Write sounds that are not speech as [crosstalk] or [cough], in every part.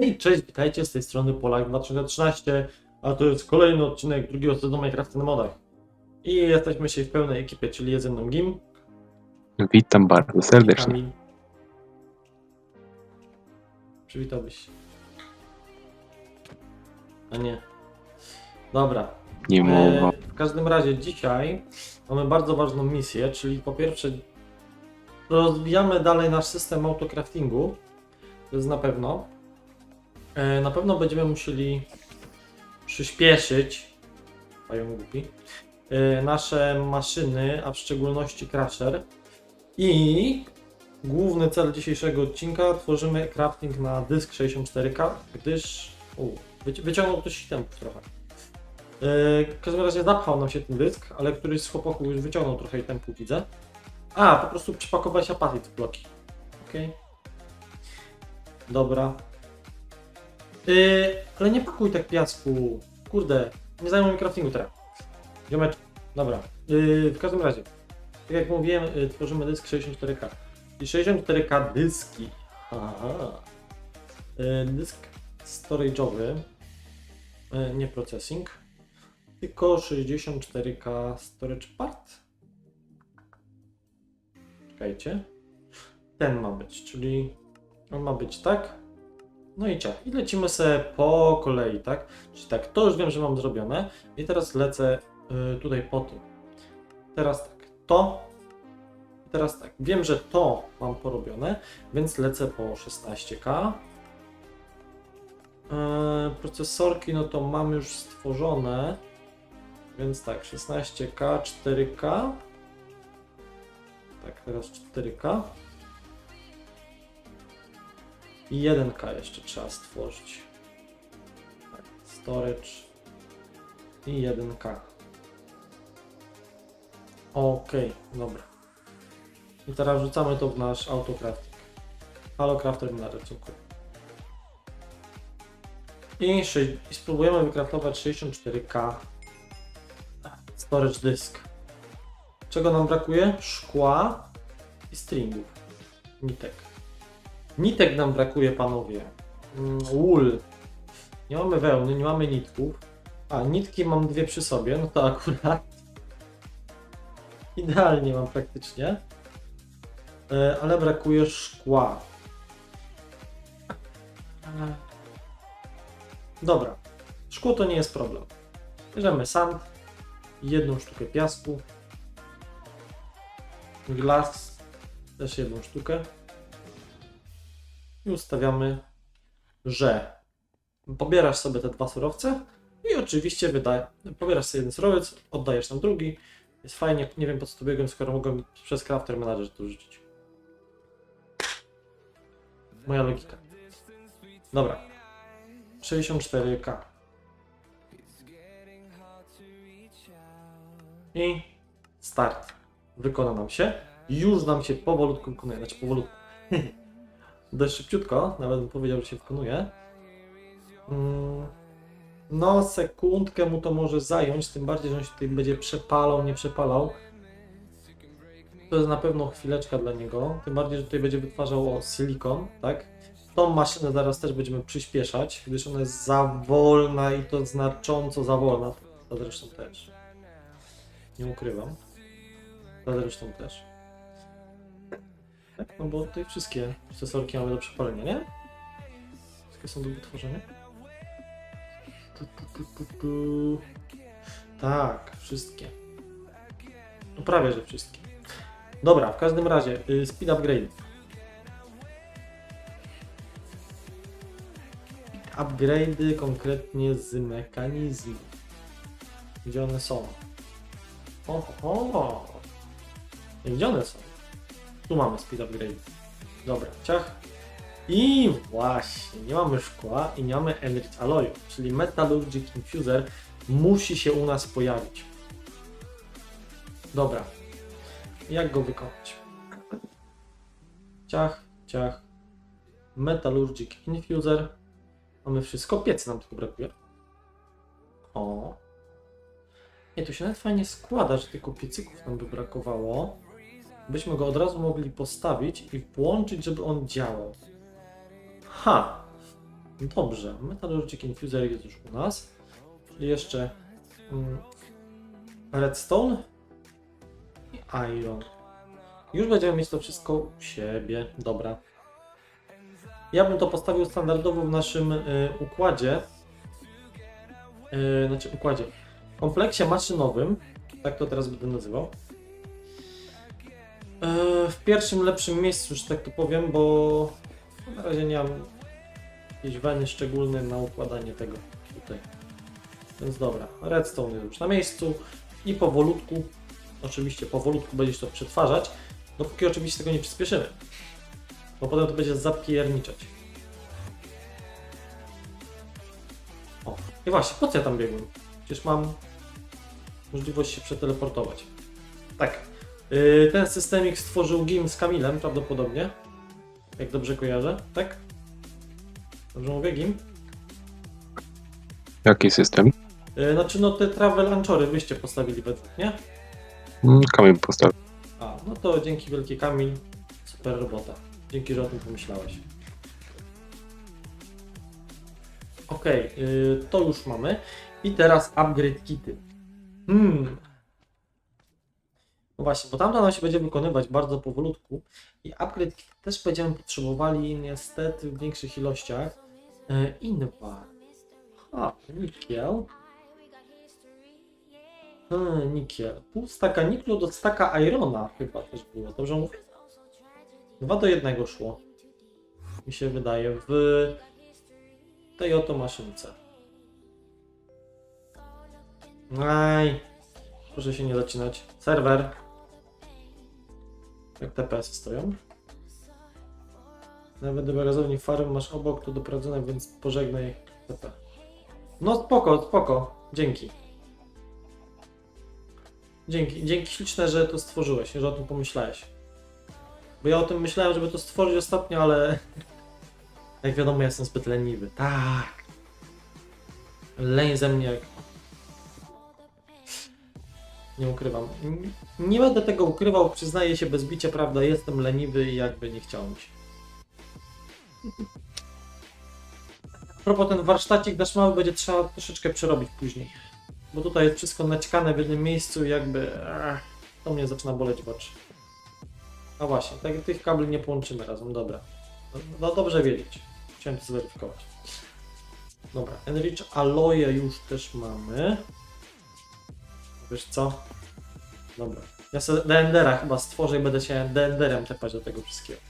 Hej, cześć, witajcie z tej strony Polak 2013, a to jest kolejny odcinek drugiego sezonu Minecrafta na modach. I jesteśmy dzisiaj w pełnej ekipie, czyli jest ze mną Gim, Witam bardzo serdecznie. Kamil. Przywitałbyś się. A nie. Dobra. Nie E, mowa. w każdym razie dzisiaj mamy bardzo ważną misję, czyli po pierwsze rozwijamy dalej nasz system autocraftingu. To jest na pewno. E, Na pewno będziemy musieli przyspieszyć mają głupi, e, nasze maszyny, a w szczególności Crusher. I główny cel dzisiejszego odcinka tworzymy crafting na dysk 64K, gdyż u, wyci- wyciągnął ktoś itemów trochę. Yy, W każdym razie zapchał nam się ten dysk, ale któryś z chłopaków już wyciągnął trochę itemków, widzę. A, po prostu przepakować apatit w bloki. Okej. Dobra. Yy, ale nie pakuj tak piasku. Kurde, nie zajmuj mi craftingu teraz. Ziomeczku. Dobra. Yy, w każdym razie, tak jak mówiłem, yy, tworzymy dysk 64K. I 64K dyski. Aha. Yy, dysk storage'owy. Yy, nie processing. Tylko 64K storage part. Czekajcie. Ten ma być, czyli on ma być tak. No i ciach. I lecimy sobie po kolei, tak? Czyli tak, to już wiem, że mam zrobione. I teraz lecę y, tutaj po tym. Teraz tak, to. I teraz tak, wiem, że to mam porobione, więc lecę po 16K. Yy, procesorki, no to mam już stworzone. Więc tak, 16K, 4K. Tak, teraz 4K. I 1K jeszcze trzeba stworzyć. Tak, storage i 1K. Okej, dobra. I teraz wrzucamy to w nasz autocrafting. Halo Crafter Manager, dziękuję. I, I spróbujemy wykraftować 64K storage disk. Czego nam brakuje? Szkła i stringów. Nitek. Nitek nam brakuje, panowie. Mm, Wool. Nie mamy wełny, nie mamy nitków. A, nitki mam dwie przy sobie, no to akurat. Idealnie mam praktycznie. E, ale brakuje szkła. E, Dobra. Szkło to nie jest problem. Bierzemy sand, jedną sztukę piasku, glas, też jedną sztukę i ustawiamy, że pobierasz sobie te dwa surowce i oczywiście wydaje, pobierasz sobie jeden surowiec, oddajesz tam drugi, jest fajnie, nie wiem po co to biegłem, skoro mogłem przez Crafter Manager to rzucić. Moja logika. Dobra. 64k. I start. Wykona nam się. Już nam się powolutku wykonuje. Znaczy powolutku. [laughs] Dość szybciutko, nawet bym powiedział, że się wykonuje. Mm, No, sekundkę mu to może zająć, tym bardziej, że on się tutaj będzie przepalał, nie przepalał. To jest na pewno chwileczka dla niego, tym bardziej, że tutaj będzie wytwarzał silikon, tak? Tą maszynę zaraz też będziemy przyspieszać, gdyż ona jest za wolna i to znacząco za wolna. To zresztą też. Nie ukrywam. To zresztą też. Tak, no bo tutaj wszystkie procesorki mamy do przepalenia, nie? Wszystkie są do wytworzenia. Tu, tu, tu, tu, tu. Tak, wszystkie. No prawie, że wszystkie. Dobra, w każdym razie, y, speed upgrade. Upgrade'y konkretnie z mechanizmu. Gdzie one są? O, o, o. Gdzie one są? Tu mamy speed upgrade. Dobra, ciach. I właśnie, nie mamy szkła i nie mamy Enrich Alloyu, czyli Metallurgic Infuser musi się u nas pojawić. Dobra. Jak go wykonać? Ciach, ciach. Metallurgic Infuser. Mamy wszystko, piec nam tylko brakuje. O. Nie, to się nawet fajnie składa, że tylko piecyków nam by brakowało. Byśmy go od razu mogli postawić i włączyć, żeby on działał. Ha! Dobrze, Metallurgic Infuser jest już u nas. Czyli jeszcze mm, Redstone i Iron. Już będziemy mieć to wszystko u siebie. Dobra. Ja bym to postawił standardowo w naszym y, układzie. Y, znaczy układzie. Kompleksie maszynowym. Tak to teraz będę nazywał. Y, w pierwszym lepszym miejscu, że tak to powiem, bo na razie nie mam jakiejś weny szczególnej na układanie tego tutaj. Więc dobra, redstone jest już na miejscu i powolutku, oczywiście powolutku będziesz to przetwarzać, dopóki oczywiście tego nie przyspieszymy. Bo potem to będzie zapierniczać. O, i właśnie, po co ja tam biegłem? Przecież mam możliwość się przeteleportować. Tak, yy, ten systemik stworzył Gim z Kamilem prawdopodobnie. Jak dobrze kojarzę, tak? Dobrze mówię, Gim? Jaki system? Yy, znaczy, no te travel anchory wyście postawili we dwóch, nie? Mm, Kamień postawił. A, no to dzięki wielkie Kamil. Super robota. Dzięki, że o tym pomyślałeś. Okej, yy, to już mamy. I teraz upgrade kity. Hmm. No właśnie, bo tamto nam się będzie wykonywać bardzo powolutku i upgrade też będziemy potrzebowali niestety w większych ilościach. Yy, inwar. A, nikiel. Hmm, nikiel. Pół staka niklu do staka irona chyba też było. Dobrze mówię? Dwa do jednego szło. Mi się wydaje. W tej oto maszynce. Aj. Proszę się nie zacinać. Serwer. Jak TPS stoją. Nawet do magazowni farm masz obok, to doprowadzone, więc pożegnaj TP. No spoko, spoko. Dzięki. Dzięki, dzięki śliczne, że to stworzyłeś, że o tym pomyślałeś. Bo ja o tym myślałem, żeby to stworzyć ostatnio, ale [laughs] jak wiadomo, jestem zbyt leniwy. Tak. Leń ze mnie jak... Nie ukrywam. Nie będę tego ukrywał, przyznaję się bez bicia, prawda, jestem leniwy i jakby nie chciało mi się. A propos ten warsztacik nasz będzie trzeba troszeczkę przerobić później. Bo tutaj jest wszystko naćkane w jednym miejscu i jakby... Ach, to mnie zaczyna boleć w oczy. A właśnie, tak, tych kabli nie połączymy razem, dobra. No, no dobrze wiedzieć. Chciałem to zweryfikować. Dobra, Enrich Alloye już też mamy. Wiesz co? Dobra. Ja sobie DNDera chyba stworzę i będę się DNDerem tepać do tego wszystkiego.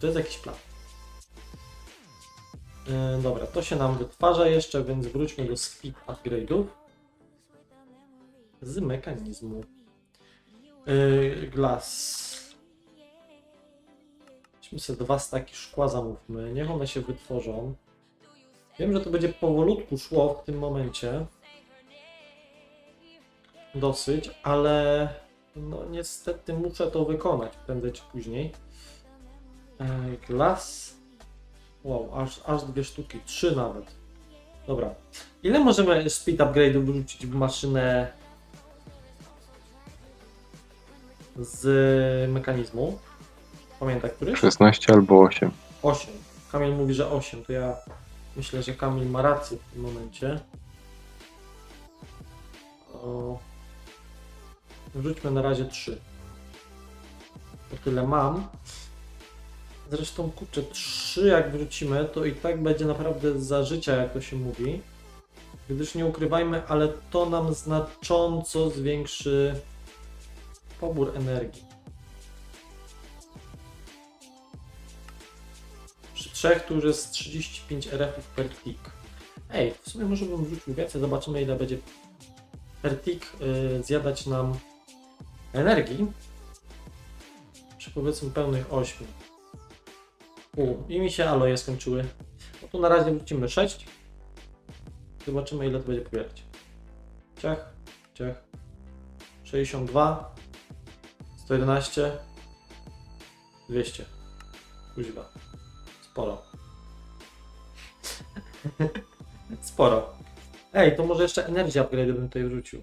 To jest jakiś plan. Yy, dobra, to się nam wytwarza jeszcze, więc wróćmy do speed upgrade'ów. Z mechanizmu. Yy, glass. Weźmy sobie dwa staki szkła zamówmy, niech one się wytworzą. Wiem, że to będzie powolutku szło w tym momencie. Dosyć, ale no niestety muszę to wykonać prędzej czy później. Yy, glass. Wow, aż, aż dwie sztuki, trzy nawet. Dobra. Ile możemy speed upgrade'u wrzucić w maszynę z mechanizmu? Pamięta który? 16 albo 8. 8. Kamil mówi, że 8, to ja myślę, że Kamil ma rację w tym momencie. O... Wrzućmy na razie 3. To tyle mam. Zresztą kurczę, 3 jak wrzucimy, to i tak będzie naprawdę za życia, jak to się mówi. Gdyż nie ukrywajmy, ale to nam znacząco zwiększy pobór energii. Przy trzech to już jest 35 RF per tick. Ej, w sumie może bym wrzucił więcej, zobaczymy ile będzie per tick y, zjadać nam energii. Przy powiedzmy pełnych 8. U, i mi się aloje skończyły. No to na razie wrzucimy 6. Zobaczymy ile to będzie pobierać. Ciach, ciach. 62. 111. 200. Kuźwa. Sporo. [laughs] Sporo. Ej, to może jeszcze energię upgrade bym tutaj wrzucił.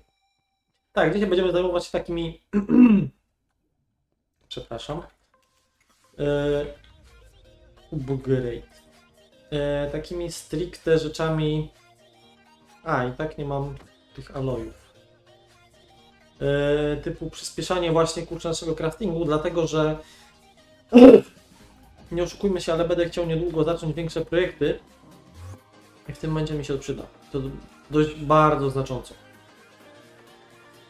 Tak, dzisiaj będziemy zajmować się takimi... [clears throat] Przepraszam. Yy... Takimi stricte rzeczami. A, i tak nie mam tych alojów. E, typu przyspieszanie właśnie kurczę naszego craftingu, dlatego że nie oszukujmy się, ale będę chciał niedługo zacząć większe projekty i w tym momencie mi się to przyda. To dość bardzo znacząco.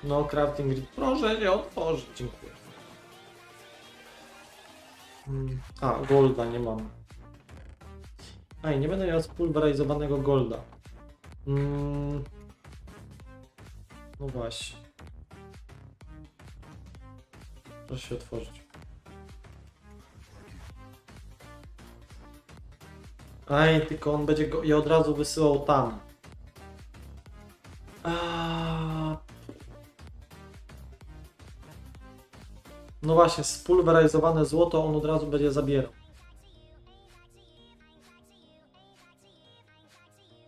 No, crafting grid. Proszę się otworzyć, dziękuję. Mm, A, golda nie mam. A, i nie będę miał spulweryzowanego golda. Mm. No właśnie. Proszę się otworzyć. Aj, tylko on będzie go je od razu wysyłał tam. A... No właśnie, spulweryzowane złoto on od razu będzie zabierał.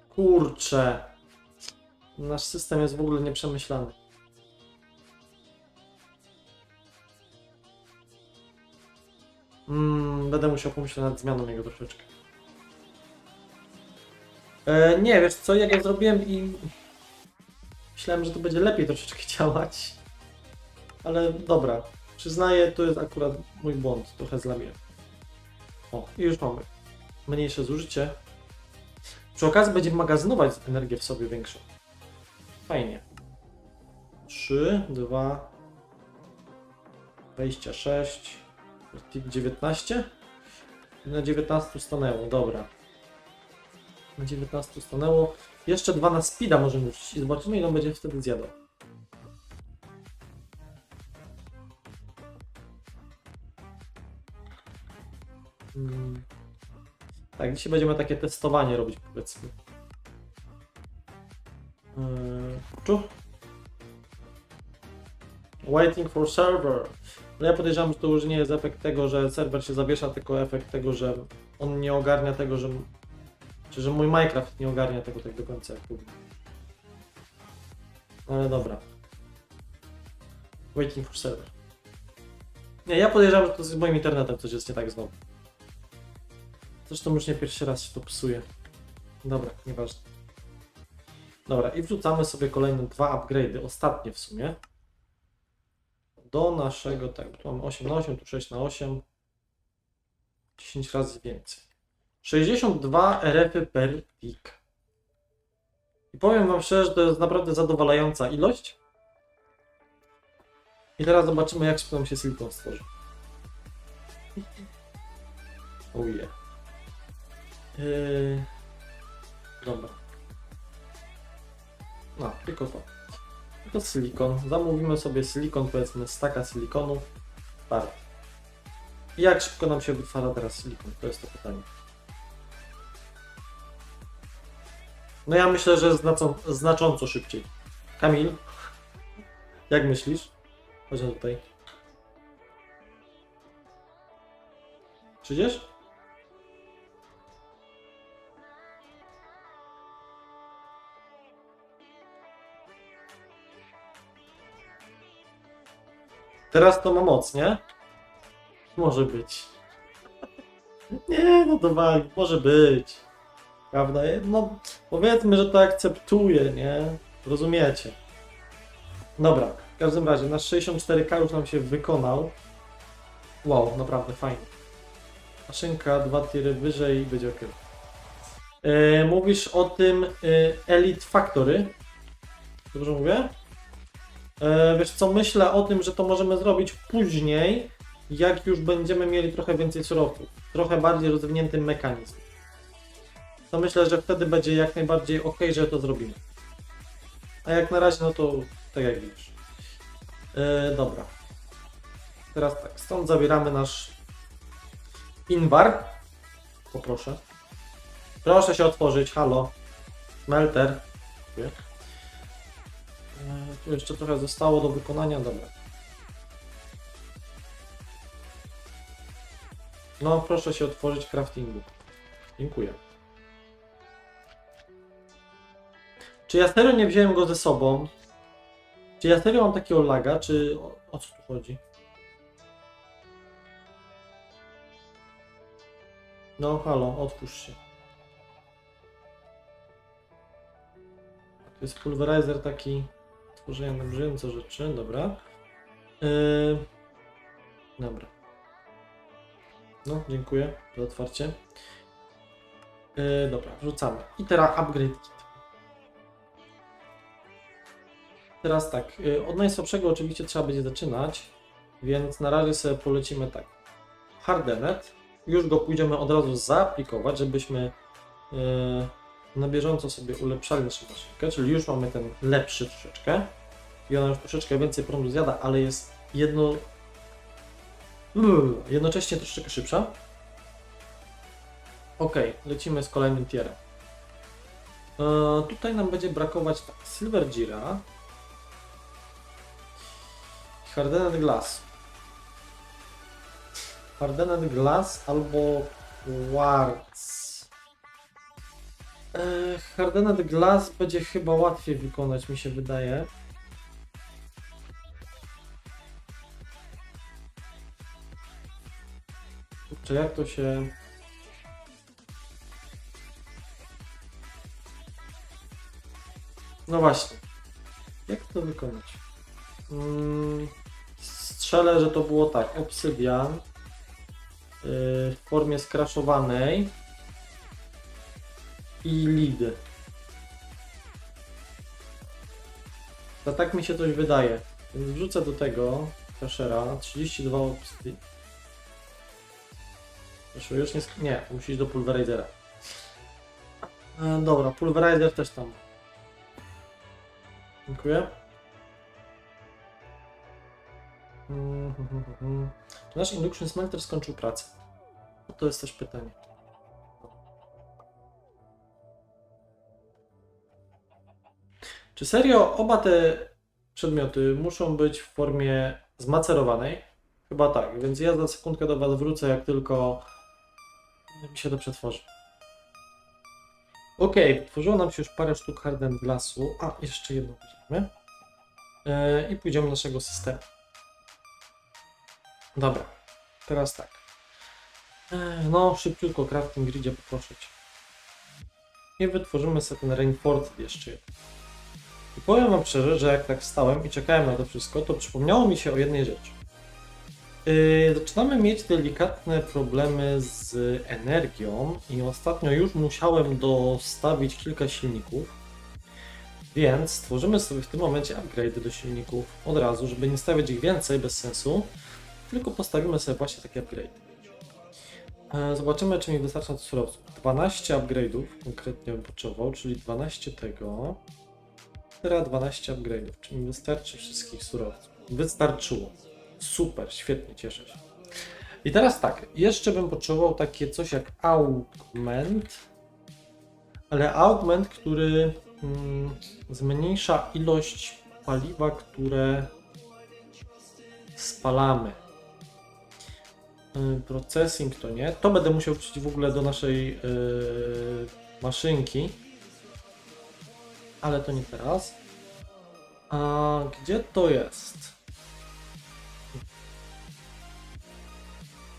Kurczę. Nasz system jest w ogóle nieprzemyślany. Mm, będę musiał pomyśleć nad zmianą jego troszeczkę. E, nie, wiesz co, ja zrobiłem i myślałem, że to będzie lepiej troszeczkę [laughs] działać. Ale dobra, przyznaję, to jest akurat mój błąd, trochę zlamiłem. O, i już mamy. Mniejsze zużycie. Przy okazji będziemy magazynować energię w sobie większą. Fajnie. 3, 2, 26, 19. Na 19 stanęło, dobra. Na 19 stanęło. Jeszcze dwa na speeda możemy rzucić i zobaczymy ile on będzie wtedy zjadał. Tak, dzisiaj będziemy takie testowanie robić powiedzmy. Yy, czu? Waiting for server. No ja podejrzewam, że to już nie jest efekt tego, że serwer się zawiesza, tylko efekt tego, że on nie ogarnia tego, że czy że mój Minecraft nie ogarnia tego tak do końca jak powinien. Ale dobra. Waiting for server. Nie, ja podejrzewam, że to z moim internetem coś jest nie tak znowu. Zresztą już nie pierwszy raz się to psuje. Dobra, nieważne. Dobra, i wrzucamy sobie kolejne dwa upgrade'y, ostatnie w sumie. Do naszego, tak, tu mamy 8 na 8, tu 6 na 8. 10 razy więcej. 62 RF per tick. I powiem Wam szczerze, że to jest naprawdę zadowalająca ilość. I teraz zobaczymy, jak szybko nam się silikon stworzy. Oh yeah. Yy... Dobra. No, tylko to. Tylko silikon. Zamówimy sobie silikon, powiedzmy staka silikonu. I jak szybko nam się wytwarza teraz silikon? To jest to pytanie. No ja myślę, że znaczą, znacząco szybciej. Kamil, jak myślisz? Chodź tutaj. Przyjdziesz? Teraz to ma moc, nie? Może być. Nie, no to wali, może być. Prawda? No, powiedzmy, że to akceptuje, nie? Rozumiecie. Dobra, w każdym razie, nasz 64K już nam się wykonał. Wow, naprawdę fajnie. Maszynka dwa tiry wyżej i będzie ok. E, mówisz o tym e, Elite Factory. Dobrze mówię? E, wiesz co, myślę o tym, że to możemy zrobić później, jak już będziemy mieli trochę więcej surowców. Trochę bardziej rozwinięty mechanizm. To myślę, że wtedy będzie jak najbardziej ok, że to zrobimy. A jak na razie, no to tak jak widzisz. E, dobra. Teraz tak, stąd zabieramy nasz inwar. Poproszę. Proszę się otworzyć, halo. Melter. E, tu jeszcze trochę zostało do wykonania, dobra. No, proszę się otworzyć craftingu. Dziękuję. Czy ja serio nie wziąłem go ze sobą? Czy ja serio mam takiego laga, czy o, o co tu chodzi? No halo, otwórz się. To jest pulverizer taki tworzenia na bieżąco rzeczy, dobra. Yy... Dobra. No, dziękuję za otwarcie. Yy, dobra, wrzucamy. I teraz upgrade kit. Teraz tak, yy, od najsłabszego oczywiście trzeba będzie zaczynać, więc na razie sobie polecimy tak. Hardenet. Już go pójdziemy od razu zaaplikować, żebyśmy yy, na bieżąco sobie ulepszali naszą maszynkę, czyli już mamy ten lepszy troszeczkę. I ona już troszeczkę więcej prądu zjada, ale jest jedno... Jednocześnie troszeczkę szybsza. Ok, lecimy z kolejnym tierem. E, tutaj nam będzie brakować tak, Silver Gira i Hardened Glass. Hardened Glass albo Quartz. E, Hardened Glass będzie chyba łatwiej wykonać, mi się wydaje. Kurczę, jak to się... No właśnie. Jak to wykonać? Mm, strzelę, że to było tak. Obsydian yy, w formie skraszowanej i lid. To tak mi się coś wydaje. Więc wrzucę do tego Crashera 32 obsydian. Proszę, już nie, nie, musi iść do Pulverizera. E, dobra, Pulverizer też tam. Dziękuję. Mm, hm, hm, hm. Czy nasz Induction Smelter skończył pracę? To jest też pytanie. Czy serio oba te przedmioty muszą być w formie zmacerowanej? Chyba tak, więc ja za sekundkę do Was wrócę, jak tylko mi się to przetworzy. Ok, tworzyło nam się już parę sztuk Hardened Glassu. A, jeszcze jedną weźmiemy. Yy, I pójdziemy do naszego systemu. Dobra, teraz tak. Yy, no, szybciutko crafting gridzie poproszę Cię. I wytworzymy sobie ten Rainforest jeszcze jeden. Powiem Wam szczerze, że jak tak stałem i czekałem na to wszystko, to przypomniało mi się o jednej rzeczy. Yy, zaczynamy mieć delikatne problemy z energią i ostatnio już musiałem dostawić kilka silników, więc stworzymy sobie w tym momencie upgrade do silników od razu, żeby nie stawiać ich więcej bez sensu, tylko postawimy sobie właśnie takie upgrade. Yy, Zobaczymy, czy mi wystarcza surowców. 12 upgrade'ów konkretnie bym potrzebował, czyli 12 tego, teraz 12 upgrade'ów, czy mi wystarczy wszystkich surowców. Wystarczyło. Super, świetnie, cieszę się. I teraz tak, jeszcze bym potrzebował takie coś jak augment, ale augment, który mm, zmniejsza ilość paliwa, które spalamy. Y, Processing to nie. To będę musiał wrzucić w ogóle do naszej yy, maszynki, ale to nie teraz. A gdzie to jest?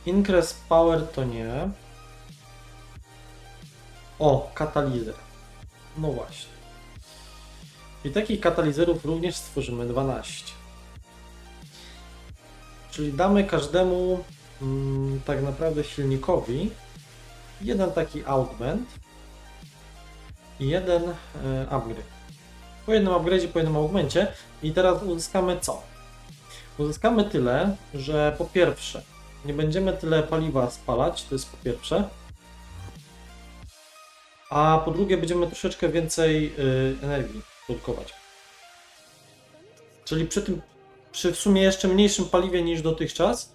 Increase power to nie. O, katalizer. No właśnie. I takich katalizerów również stworzymy 12. Czyli damy każdemu mm, tak naprawdę silnikowi jeden taki augment i jeden e, upgrade. Po jednym upgrade'zie, po jednym augmencie i teraz uzyskamy co? Uzyskamy tyle, że po pierwsze nie będziemy tyle paliwa spalać, to jest po pierwsze. A po drugie będziemy troszeczkę więcej y, energii produkować. Czyli przy tym, przy w sumie jeszcze mniejszym paliwie niż dotychczas,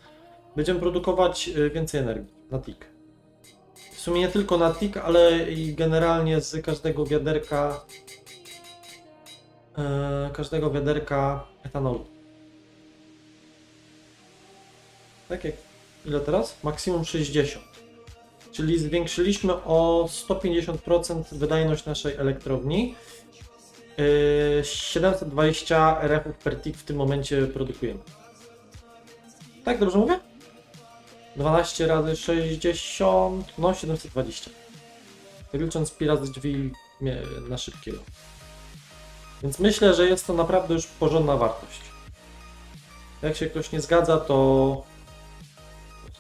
będziemy produkować y, więcej energii na tik. W sumie nie tylko na tik, ale i generalnie z każdego wiaderka y, każdego wiaderka etanolu. Tak jak ile teraz? Maksimum 60. Czyli zwiększyliśmy o 150% wydajność naszej elektrowni. Yy, 720 RF per tick w tym momencie produkujemy. Tak, dobrze mówię? 12 razy 60, no 720. Tak licząc pi razy drzwi na szybkiego. Więc myślę, że jest to naprawdę już porządna wartość. Jak się ktoś nie zgadza, to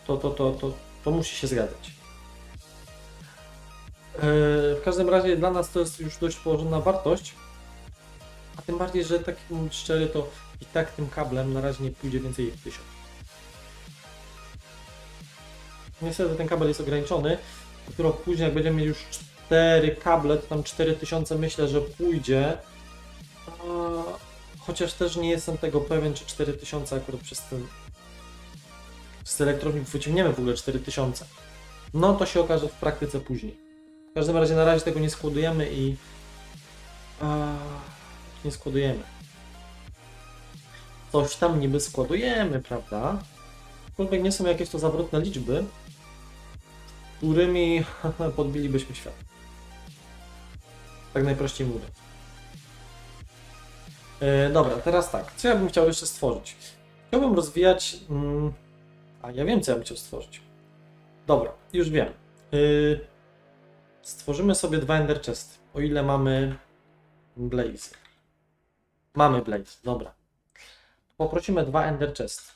to, to, to, to, to musi się zgadzać. Yy, W każdym razie dla nas to jest już dość porządna wartość. A tym bardziej, że tak jak mówić szczery, to i tak tym kablem na razie nie pójdzie więcej jak 1000. Niestety ten kabel jest ograniczony. Dopiero później, jak będziemy mieli już 4 kable, to tam 4000 myślę, że pójdzie. Chociaż też nie jestem tego pewien, czy 4000 akurat przez ten z elektrowni wyciągniemy w ogóle 4000. No to się okaże w praktyce później. W każdym razie na razie tego nie składujemy i a, nie składujemy. Coś tam niby składujemy, prawda? Aczkolwiek nie są jakieś to zawrotne liczby, którymi [laughs] podbilibyśmy świat. Tak najprościej mówiąc. E, dobra, teraz tak. Co ja bym chciał jeszcze stworzyć? Chciałbym rozwijać. Mm, a ja wiem, co ja bym chciał stworzyć. Dobra, już wiem. Yy, stworzymy sobie dwa Ender Chesty. O ile mamy Blaze. Mamy Blaze, dobra. Poprosimy dwa Ender Chesty.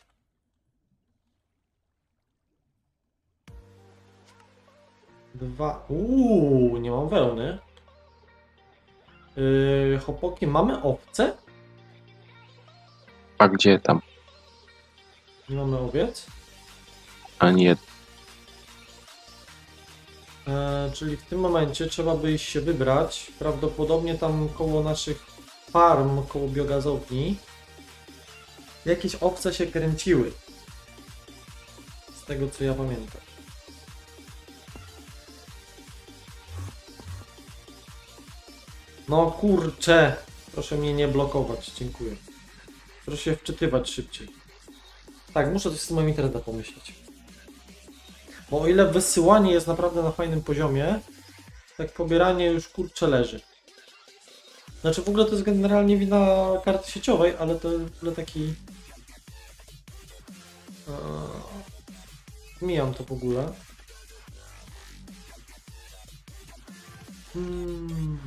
Dwa. Uuu, nie mam wełny. Yy, mamy owce? A gdzie tam? Nie mamy owiec? A nie, E, czyli w tym momencie trzeba by się wybrać, prawdopodobnie tam koło naszych farm, koło biogazowni, jakieś owce się kręciły. Z tego co ja pamiętam. No kurczę, proszę mnie nie blokować, dziękuję. Proszę się wczytywać szybciej. Tak, muszę coś z moim internetem pomyśleć. Bo o ile wysyłanie jest naprawdę na fajnym poziomie, tak pobieranie już kurczę leży. Znaczy w ogóle to jest generalnie wina karty sieciowej, ale to jest w ogóle taki... Eee, Mijam to w ogóle. Hmm.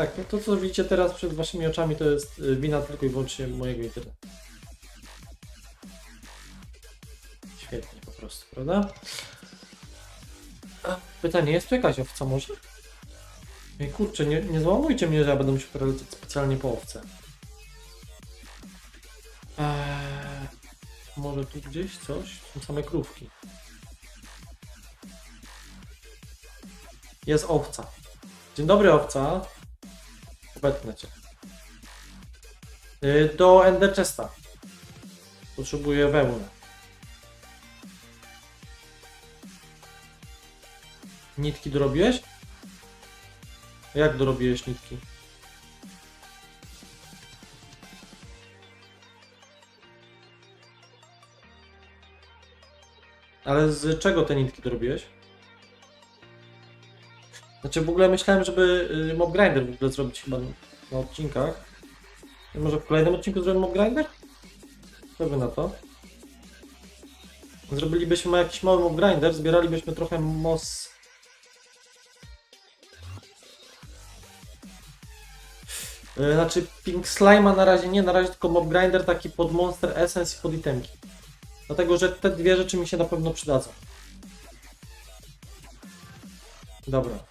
Tak, no to co widzicie teraz przed waszymi oczami to jest y, wina tylko i wyłącznie mojego internetu. Świetnie po prostu, prawda? Pytanie, jest tu jakaś owca może? Ej, kurczę, nie, nie załamujcie mnie, że ja będę musiał teraz lecieć specjalnie po owce. Eee, może tu gdzieś coś? Są same krówki. Jest owca. Dzień dobry, owca. Obetnę cię. Yy, do Ender Chesta. Potrzebuję wełnę. Nitki dorobiłeś? Jak dorobiłeś nitki? Ale z czego te nitki dorobiłeś? Znaczy w ogóle myślałem, żeby y, mob grinder w ogóle zrobić chyba na odcinkach. Może w kolejnym odcinku zrobimy mob grinder? Co na to? Zrobilibyśmy jakiś mały mob grinder, zbieralibyśmy trochę mos... Y, Znaczy Pink Slime'a na razie nie, na razie tylko mob grinder taki pod Monster Essence i pod itemki. Dlatego, że te dwie rzeczy mi się na pewno przydadzą. Dobra.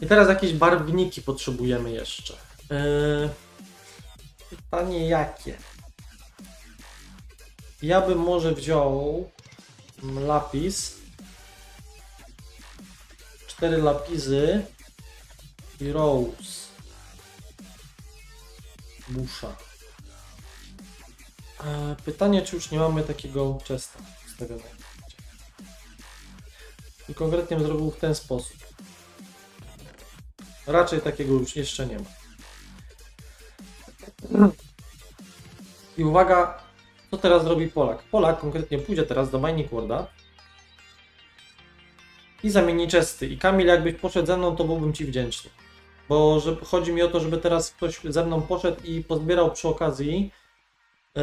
I teraz jakieś barwniki potrzebujemy jeszcze. Yy, pytanie jakie? Ja bym może wziął mm, lapis. Cztery lapizy i rose. Busza. E, Pytanie, czy już nie mamy takiego chesta ustawionego. I konkretnie zrobił w ten sposób. Raczej takiego już jeszcze nie ma. I uwaga, co teraz zrobi Polak? Polak konkretnie pójdzie teraz do Mining Worlda i zamieni czesty. I Kamil, jakbyś poszedł ze mną, to byłbym Ci wdzięczny. Bo że, chodzi mi o to, żeby teraz ktoś ze mną poszedł i pozbierał przy okazji yy,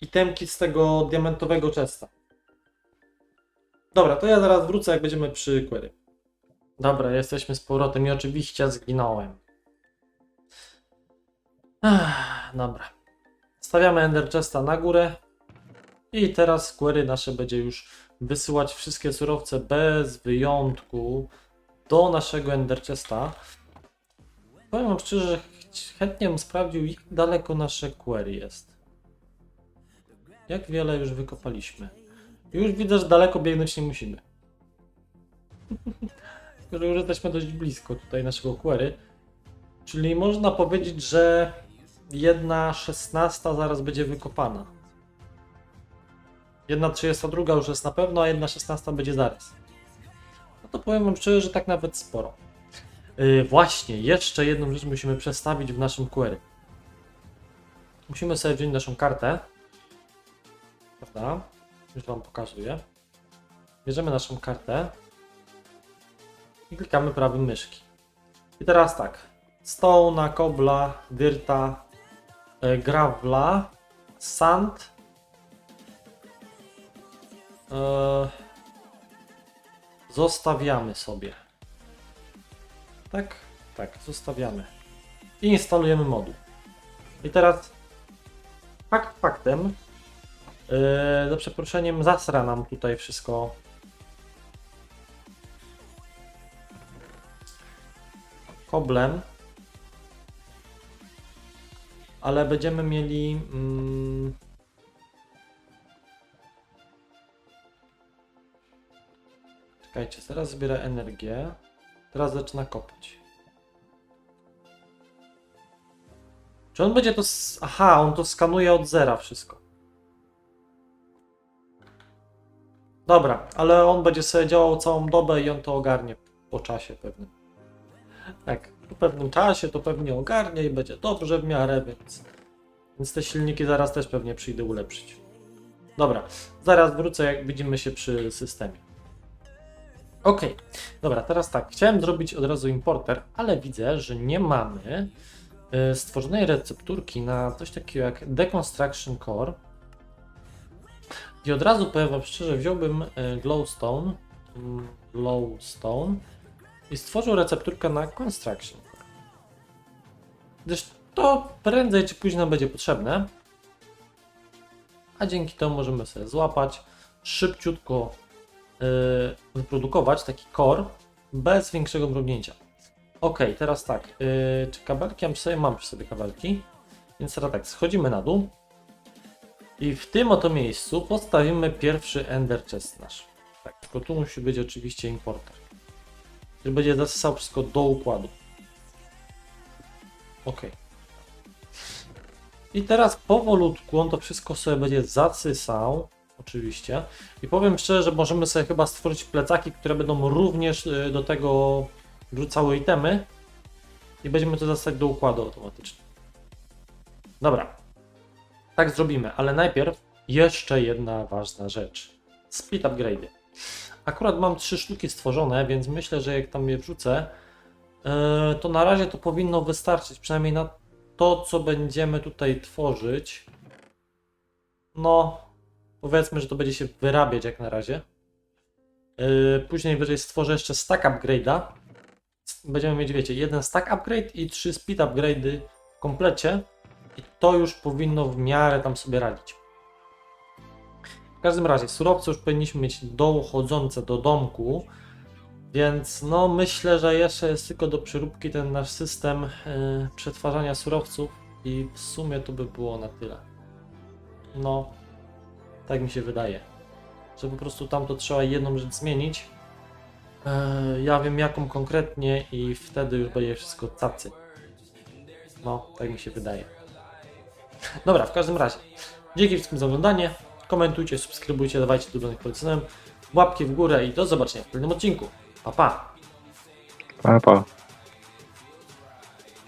itemki z tego diamentowego chesta. Dobra, to ja zaraz wrócę, jak będziemy przy query. Dobra, jesteśmy z powrotem i oczywiście zginąłem. Dobra. Stawiamy Ender Chesta na górę. I teraz query nasze będzie już wysyłać wszystkie surowce bez wyjątku do naszego Ender Chesta. Powiem wam szczerze, że ch- chętnie bym sprawdził, jak daleko nasze query jest. Jak wiele już wykopaliśmy. Już widzę, że daleko biegnąć nie musimy. [laughs] Już jesteśmy dość blisko tutaj naszego query. Czyli można powiedzieć, że jedna szesnasta zaraz będzie wykopana. Jedna trzydziesta druga już jest na pewno, a jedna szesnasta będzie zaraz. No to powiem wam szczerze, że tak nawet sporo. Yy, właśnie, jeszcze jedną rzecz musimy przestawić w naszym query. Musimy sobie wziąć naszą kartę. Prawda? Już wam pokazuję. Bierzemy naszą kartę i klikamy prawym myszki. I teraz tak. Stona, kobla, dyrta, e, gravla, sand. E, zostawiamy sobie. Tak? Tak, zostawiamy. I instalujemy moduł. I teraz fakt faktem. Yy, za przeproszeniem zasra nam tutaj wszystko koblem. Ale będziemy mieli. Mm, czekajcie, teraz zbiera energię. Teraz zaczyna kopać. Czy on będzie to. Aha, on to skanuje od zera wszystko. Dobra, ale on będzie sobie działał całą dobę i on to ogarnie po czasie pewnym. Tak, po pewnym czasie to pewnie ogarnie i będzie dobrze w miarę, więc, więc te silniki zaraz też pewnie przyjdę ulepszyć. Dobra, zaraz wrócę, jak widzimy się przy systemie. Ok, dobra, teraz tak, chciałem zrobić od razu importer, ale widzę, że nie mamy y, stworzonej recepturki na coś takiego jak Deconstruction Core. I od razu powiem wam szczerze, wziąłbym y, glowstone, mm, glowstone i stworzył recepturkę na construction. Gdyż to prędzej czy później będzie potrzebne. A dzięki temu możemy sobie złapać, szybciutko yy, wyprodukować taki core bez większego mrugnięcia. Ok, teraz tak, yy, czy kabelki? Ja sobie mam przy sobie kabelki. Więc teraz tak, schodzimy na dół. I w tym oto miejscu postawimy pierwszy ender chest nasz. Tak, tylko tu musi być oczywiście importer. Który będzie zasysał wszystko do układu. Ok. I teraz powolutku on to wszystko sobie będzie zasysał. Oczywiście. I powiem szczerze, że możemy sobie chyba stworzyć plecaki, które będą również y, do tego wrzucały itemy. I będziemy to zasysać do układu automatycznie. Dobra. Tak zrobimy, ale najpierw jeszcze jedna ważna rzecz. Speed upgrade. Akurat mam trzy sztuki stworzone, więc myślę, że jak tam je wrzucę, yy, to na razie to powinno wystarczyć, przynajmniej na to, co będziemy tutaj tworzyć. No, powiedzmy, że to będzie się wyrabiać jak na razie. Yy, później wyżej stworzę jeszcze stack upgrade'a. Będziemy mieć, wiecie, jeden stack upgrade i trzy speed upgrade'y w komplecie. I to już powinno w miarę tam sobie radzić. Każdym razie, surowce już powinniśmy mieć dochodzące do domku, więc no myślę, że jeszcze jest tylko do przeróbki ten nasz system yy, przetwarzania surowców i w sumie to by było na tyle. No, tak mi się wydaje. Że po prostu tam to trzeba jedną rzecz zmienić. Yy, ja wiem jaką konkretnie i wtedy już będzie wszystko cacy. No, tak mi się wydaje. Dobra, w każdym razie. Dzięki wszystkim za oglądanie. Komentujcie, subskrybujcie, dawajcie ulubionych poleceniem. Łapki w górę i do zobaczenia w kolejnym odcinku. Pa, pa! Pa, pa.